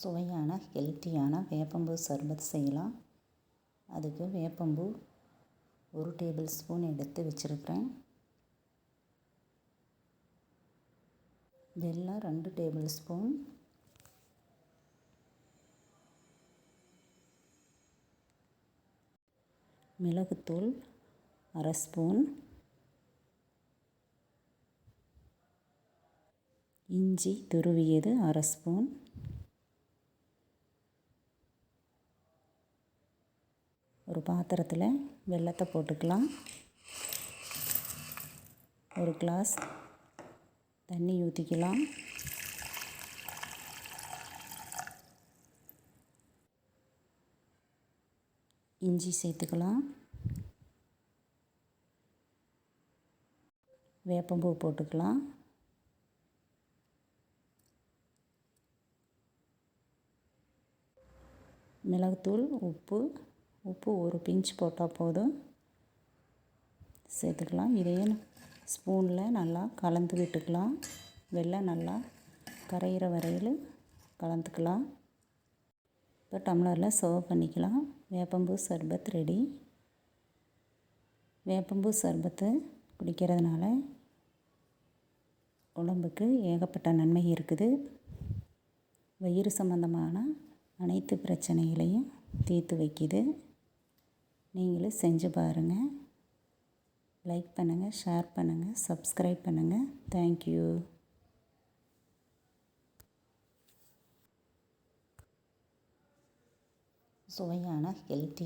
சுவையான ஹெல்த்தியான வேப்பம்பூ சர்பத் செய்யலாம். அதுக்கு வேப்பம்பூ ஒரு டேபிள் ஸ்பூன் எடுத்து வச்சுருக்கிறேன். வெல்லம் ரெண்டு டேபிள் ஸ்பூன் மிளகுத்தூள் அரை ஸ்பூன் இஞ்சி துருவியது அரை ஸ்பூன் ஒரு பாத்திரத்தில் வெல்லத்தை போட்டுக்கலாம். ஒரு கிளாஸ் தண்ணி ஊற்றிக்கலாம் இஞ்சி சேர்த்துக்கலாம். வேப்பம்பூ போட்டுக்கலாம். மிளகுத்தூள் உப்பு உப்பு ஒரு பிஞ்ச் போட்டால் போதும். சேர்த்துக்கலாம். இதையும் ஸ்பூனில் நல்லா கலந்து விட்டுக்கலாம். வெள்ளம் நல்லா கரையிற வரையில் கலந்துக்கலாம். இப்போ டம்ளரில் சர்வ் பண்ணிக்கலாம். வேப்பம்பூ சர்பத் ரெடி வேப்பம்பூ சர்பத்து குடிக்கிறதுனால உடம்புக்கு ஏகப்பட்ட நன்மை இருக்குது. வயிறு சம்மந்தமான அனைத்து பிரச்சனைகளையும் தீர்த்து வைக்கிது. நீங்களும் செஞ்சு பாருங்கள் லைக் பண்ணுங்கள் ஷேர் பண்ணுங்கள் சப்ஸ்கிரைப் பண்ணுங்கள் தேங்க்யூ சுவையான ஹெல்த்தி